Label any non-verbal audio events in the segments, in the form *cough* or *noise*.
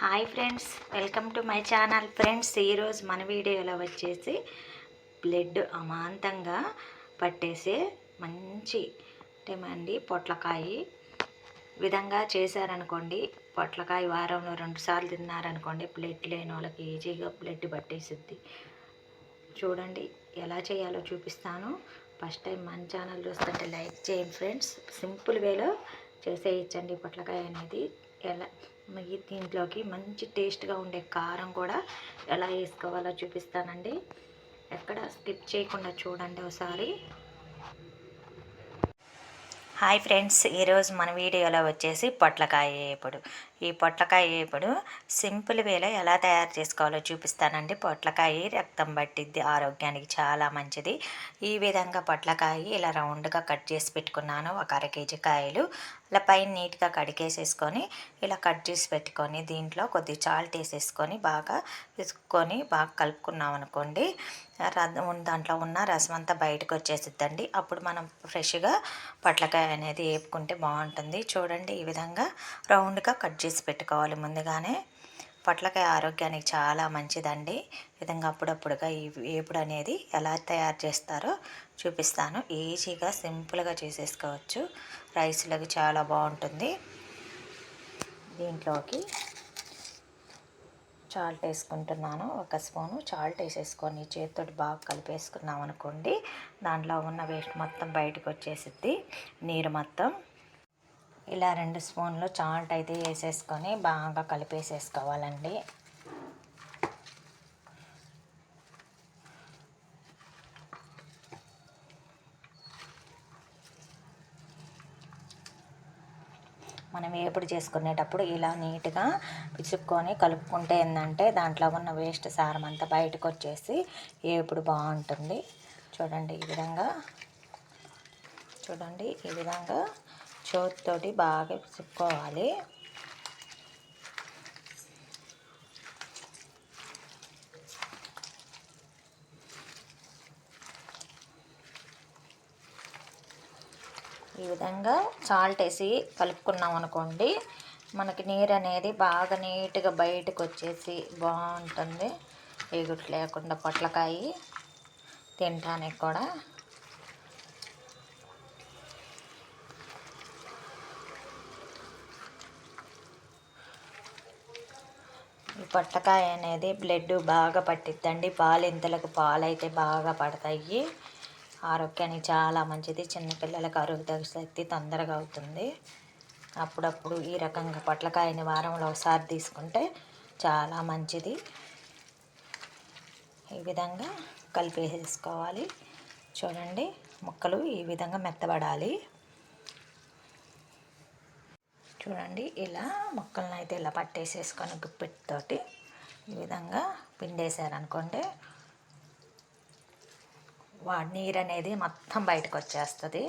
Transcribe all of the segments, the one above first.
Hi friends welcome to my channel. Friends ఈరోజు మన వీడియోలో వచ్చేసి బ్లడ్ అమాంతంగా పట్టేసే మంచి ఏమండి పొట్లకాయ విధంగా చేశారనుకోండి పొట్లకాయ వారంలో రెండు సార్లు తిన్నారనుకోండి బ్లడ్ లేని వాళ్ళకి ఈజీగా బ్లడ్ పట్టేసిద్ది. చూడండి ఎలా చేయాలో చూపిస్తాను. ఫస్ట్ టైం మన ఛానల్ చూస్తుంటే లైక్ చేయండి ఫ్రెండ్స్. సింపుల్ వేలో చేసేయచ్చండి పొట్లకాయ అనేది. ఎలా దీంట్లోకి మంచి టేస్ట్గా ఉండే కారం కూడా ఎలా వేసుకోవాలో చూపిస్తానండి. ఎక్కడ స్కిప్ చేయకుండా చూడండి ఒకసారి. హాయ్ ఫ్రెండ్స్ ఈరోజు మన వీడియోలో వచ్చేసి పొట్లకాయ వేపుడు ఈ పొట్లకాయ ఇప్పుడు సింపుల్ వేలో ఎలా తయారు చేసుకోవాలో చూపిస్తానండి. పొట్లకాయ రక్తం పట్టిద్ది ఆరోగ్యానికి చాలా మంచిది. ఈ విధంగా పొట్లకాయ ఇలా రౌండ్గా కట్ చేసి పెట్టుకున్నాను. ఒక అర కేజీ కాయలు. ఇలా పైన నీట్గా కడిగేసేసుకొని ఇలా కట్ చేసి పెట్టుకొని దీంట్లో కొద్ది చాల్ట్ వేసేసుకొని బాగా వేసుకొని బాగా కలుపుకున్నాం అనుకోండి దాంట్లో ఉన్న రసం అంతా బయటకు వచ్చేసిద్దండి. అప్పుడు మనం ఫ్రెష్గా పొట్లకాయ అనేది వేపుకుంటే బాగుంటుంది. చూడండి ఈ విధంగా రౌండ్గా కట్ చేసి పెట్టుకోవాలి ముందుగానే. పొట్లకాయ ఆరోగ్యానికి చాలా మంచిదండి. విధంగా అప్పుడప్పుడుగా ఈ వేపుడు అనేది ఎలా తయారు చేస్తారో చూపిస్తాను. ఈజీగా సింపుల్గా చేసేసుకోవచ్చు. రైస్లోకి చాలా బాగుంటుంది. దీంట్లోకి చాల్ట్ వేసుకుంటున్నాను. ఒక స్పూను చాల్ట్ వేసేసుకొని చేతితో బాగా కలిపేసుకున్నాం అనుకోండి దాంట్లో ఉన్న వేస్ట్ మొత్తం బయటకు వచ్చేసిద్ది. నీరు మొత్తం ఇలా రెండు స్పూన్లు చాట్ అయితే వేసేసుకొని బాగా కలిపేసేసుకోవాలండి. మనం వేపుడు చేసుకునేటప్పుడు ఇలా నీట్గా పిసుక్కొని కలుపుకుంటే ఏంటంటే దాంట్లో ఉన్న వేస్ట్ సారం అంతా బయటకు వచ్చేసి వేపుడు బాగుంటుంది. చూడండి ఈ విధంగా చూడండి ఈ విధంగా చేతితోటి బాగా పిసుక్కోవాలి ఈ విధంగా సాల్ట్ వేసి కలుపుకున్నాం అనుకోండి మనకి నీరు అనేది బాగా నీట్గా బయటకు వచ్చేసి బాగుంటుంది. ఎగుట్లు లేకుండా పొట్లకాయ తినడానికి కూడా. పొట్లకాయ అనేది బ్లడ్ బాగా పట్టిద్దండి. పాలింతలకు పాలైతే బాగా పడతాయి. ఆరోగ్యానికి చాలా మంచిది. చిన్నపిల్లలకు ఆరోగ్య శక్తి తొందరగా అవుతుంది. అప్పుడప్పుడు ఈ రకంగా పొట్లకాయని వారంలో ఒకసారి తీసుకుంటే చాలా మంచిది. ఈ విధంగా కలిపేసుకోవాలి చూడండి ముక్కలు ఈ విధంగా మెత్తబడాలి. చూడండి ఇలా ముక్కలను అయితే ఇలా పట్టేసేసుకొని గుప్పిటితోటి ఈ విధంగా పిండేశారనుకోండి వాడి నీరు అనేది మొత్తం బయటకు వచ్చేస్తుంది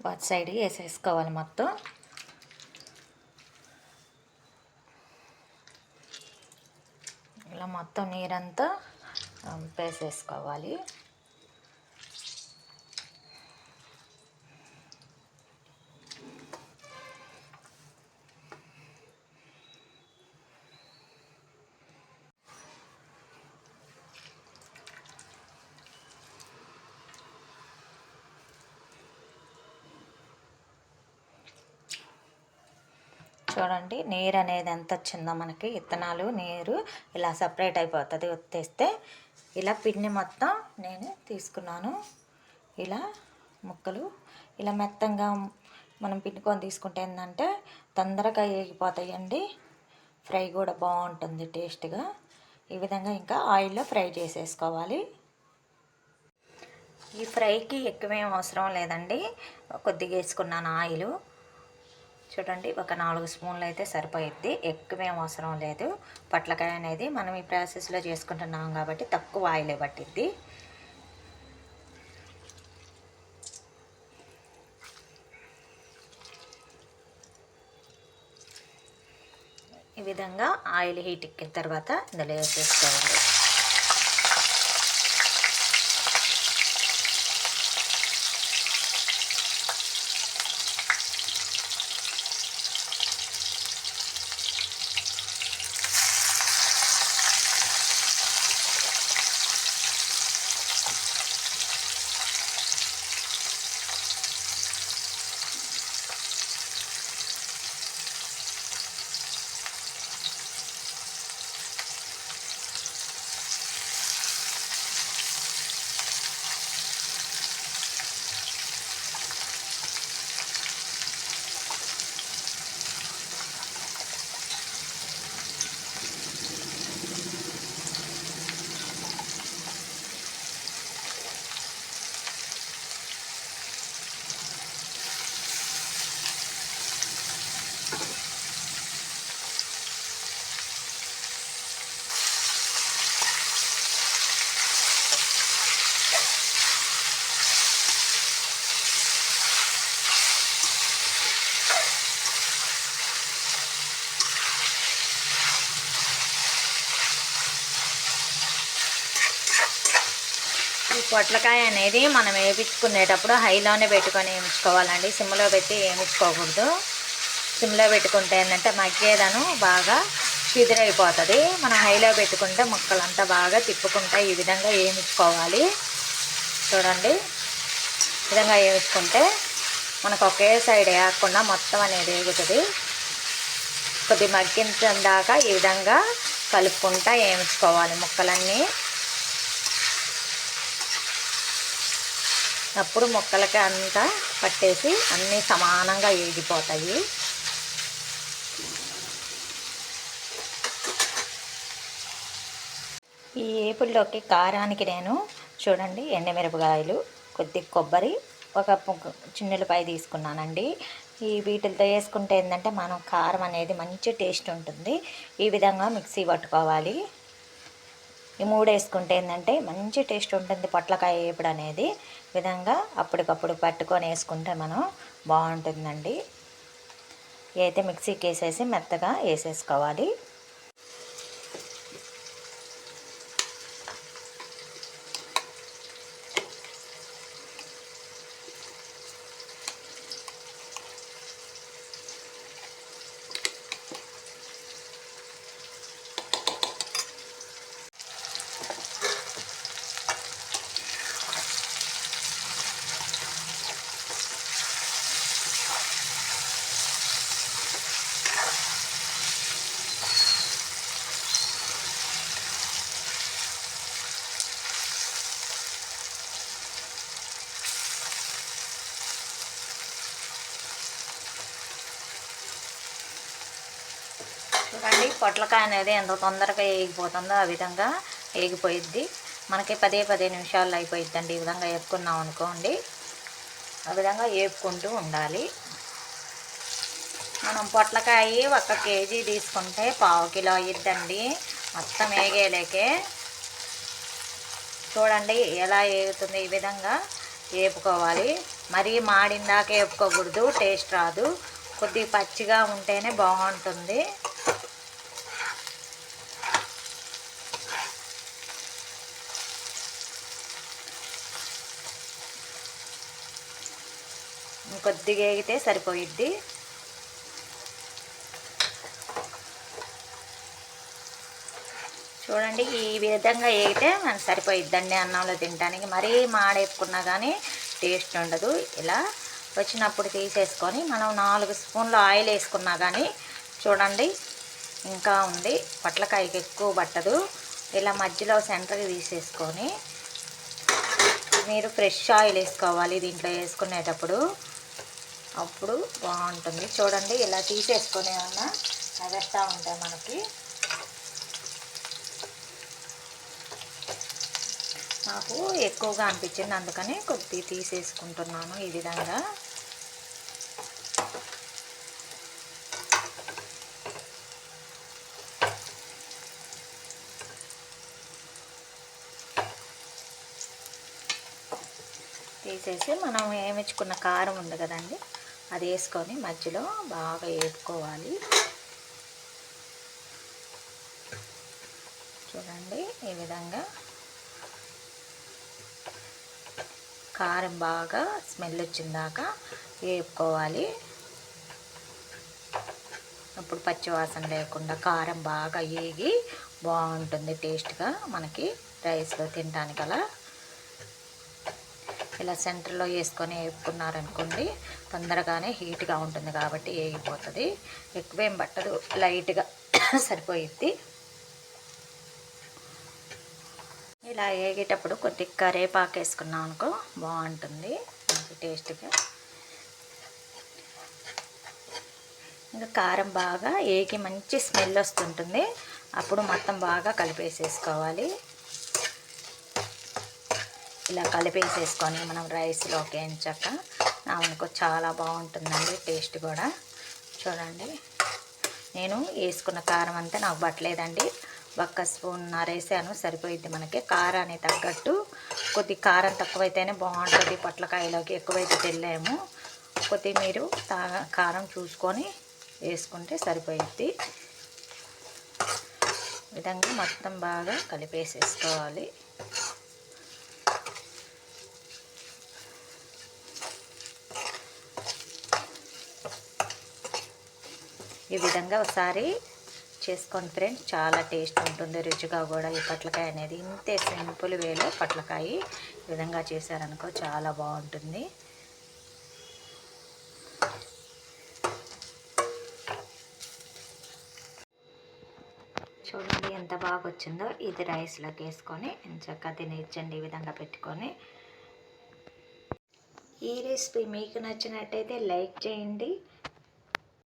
వాటి సైడ్ వేసేసుకోవాలి మొత్తం. ఇలా మొత్తం నీరంతా పేసేసుకోవాలి. చూడండి నీరు అనేది ఎంత వచ్చిందో మనకి. విత్తనాలు నీరు ఇలా సపరేట్ అయిపోతుంది. ఒత్తేస్తే ఇలా పిండి మొత్తం నేను తీసుకున్నాను. ఇలా ముక్కలు ఇలా మెత్తంగా మనం పిండుకొని తీసుకుంటే ఏంటంటే తొందరగా వేగిపోతాయండి ఫ్రై కూడా బాగుంటుంది టేస్ట్గా. ఈ విధంగా ఇంకా ఆయిల్లో ఫ్రై చేసేసుకోవాలి. ఈ ఫ్రైకి ఎక్కువేం అవసరం లేదండి. కొద్దిగా వేసుకున్నాను ఆయిల్. చూడండి ఒక నాలుగు స్పూన్లు అయితే సరిపోయిద్ది. ఎక్కువేం అవసరం లేదు. పొట్లకాయ అనేది మనం ఈ ప్రాసెస్లో చేసుకుంటున్నాం కాబట్టి తక్కువ ఆయిలే పట్టిద్ది. ఈ విధంగా ఆయిల్ హీట్ ఎక్కిన తర్వాత ఇందులో వేసేసుకోవాలి. పొట్లకాయ అనేది మనం వేపించుకునేటప్పుడు హైలోనే పెట్టుకొని వేయించుకోవాలండి. సిమ్లో పెట్టి వేయించుకోకూడదు. సిమ్లో పెట్టుకుంటే ఏంటంటే మగ్గేదను బాగా చిదిరైపోతుంది. మనం హైలో పెట్టుకుంటే ముక్కలంతా బాగా తిప్పుకుంటా ఈ విధంగా వేయించుకోవాలి. చూడండి. విధంగా వేయించుకుంటే మనకు ఒకే సైడ్ వేయకుండా మొత్తం అనేది వేగుతుంది. కొద్ది మగ్గించడం దాకా ఈ విధంగా కలుపుకుంటా వేయించుకోవాలి ముక్కలన్నీ. అప్పుడు ముక్కలకి అంతా పట్టేసి అన్నీ సమానంగా ఏగిపోతాయి ఈ ఏపుల్లోకి కారానికి నేను చూడండి ఎండమిరపకాయలు కొద్ది కొబ్బరి ఒక పుగ్గు చిన్నులపాయ తీసుకున్నానండి. ఈ వీటితో వేసుకుంటే ఏంటంటే మనం కారం అనేది మంచి టేస్ట్ ఉంటుంది. ఈ విధంగా మిక్సీ పట్టుకోవాలి. ఈ మూడు వేసుకుంటే ఏంటంటే మంచి టేస్ట్ ఉంటుంది పొట్లకాయ వేపుడు అనేది. విధంగా అప్పటికప్పుడు పట్టుకొని వేసుకుంటే మనం బాగుంటుందండి. అయితే మిక్సీకి వేసేసి మెత్తగా వేసేసుకోవాలి. చూడండి పొట్లకాయ అనేది ఎంత తొందరగా వేగిపోతుందో ఆ విధంగా వేగిపోయిద్ది మనకి పదే పదే నిమిషాల్లో అయిపోయిద్దండి ఈ విధంగా వేపుకున్నాం అనుకోండి. ఆ విధంగా వేపుకుంటూ ఉండాలి. మనం పొట్లకాయ ఒక కేజీ తీసుకుంటే పావు కిలో అయ్యిద్దండి మొత్తం వేగేలేకే చూడండి ఎలా వేగుతుంది ఈ విధంగా వేపుకోవాలి మరీ మాడిందాక వేపుకోకూడదు టేస్ట్ రాదు. కొద్దిగా పచ్చిగా ఉంటేనే బాగుంటుంది. కొద్దిగా వేగితే సరిపోయిద్ది. చూడండి ఈ విధంగా వేగితే మనకు సరిపోయిద్దండి అన్నంలో తినడానికి. మరీ మాడేపుకున్నా కానీ టేస్ట్ ఉండదు. ఇలా వచ్చినప్పుడు తీసేసుకొని మనం నాలుగు స్పూన్లు ఆయిల్ వేసుకున్నా కానీ చూడండి ఇంకా ఉంది. పొట్లకాయకి ఎక్కువ పట్టదు. ఇలా మధ్యలో సెంటర్కి తీసేసుకొని మీరు ఫ్రెష్ ఆయిల్ వేసుకోవాలి దీంట్లో వేసుకునేటప్పుడు. అప్పుడు బాగుంటుంది. చూడండి ఇలా తీసేసుకొని ఏమన్నా నవ్వేస్తూ ఉంటాయి మనకి. నాకు ఎక్కువగా అనిపించింది అందుకని కొద్ది తీసేసుకుంటున్నాను ఈ విధంగా. వేసేసి మనం ఏమిచ్చుకున్న కారం ఉంది కదండి అది వేసుకొని మధ్యలో బాగా వేపుకోవాలి. చూడండి ఈ విధంగా కారం బాగా స్మెల్ వచ్చిందాక వేపుకోవాలి. అప్పుడు పచ్చివాసన లేకుండా కారం బాగా వేగి బాగుంటుంది టేస్ట్గా మనకి రైస్లో తినడానికి అలా ఇలా సెంటర్లో వేసుకొని వేపుకున్నారనుకోండి తొందరగానే హీట్గా ఉంటుంది కాబట్టి వేగిపోతుంది. ఎక్కువేం పట్టదు లైట్గా *coughs* సరిపోయిద్ది. ఇలా వేగేటప్పుడు కొద్ది కరేపాకు వేసుకున్నాం అనుకో బాగుంటుంది. మంచి టేస్ట్గా. ఇంకా కారం బాగా ఏగి మంచి స్మెల్ వస్తుంటుంది. అప్పుడు మొత్తం బాగా కలిపేసేసుకోవాలి. ఇలా కలిపేసేసుకొని మనం రైస్లోకి ఎంచక అనుకో చాలా బాగుంటుందండి టేస్ట్ కూడా. చూడండి నేను వేసుకున్న కారం అంతా నాకు పట్టలేదండి. ఒక్క స్పూన్ వేసాను సరిపోయిద్ది మనకి. కారాన్ని తగ్గట్టు కొద్ది కారం తక్కువైతేనే బాగుంటుంది పొట్లకాయలోకి ఎక్కువైతే తెల్లాము. కొద్ది మీరు కారం చూసుకొని వేసుకుంటే సరిపోయిద్ది. విధంగా మొత్తం బాగా కలిపేసేసుకోవాలి. ఈ విధంగా ఒకసారి చేసుకోండి ఫ్రెండ్స్ చాలా టేస్ట్ ఉంటుంది రుచిగా కూడా. ఈ పొట్లకాయ అనేది ఇంతే సింపుల్ వేలో పొట్లకాయ ఈ విధంగా చేశారనుకో చాలా బాగుంటుంది. చూడండి ఎంత బాగా వచ్చిందో. ఇది రైస్లోకి వేసుకొని చక్కగా తినేచ్చండి ఈ విధంగా పెట్టుకొని. ఈ రెసిపీ మీకు నచ్చినట్టయితే లైక్ చేయండి.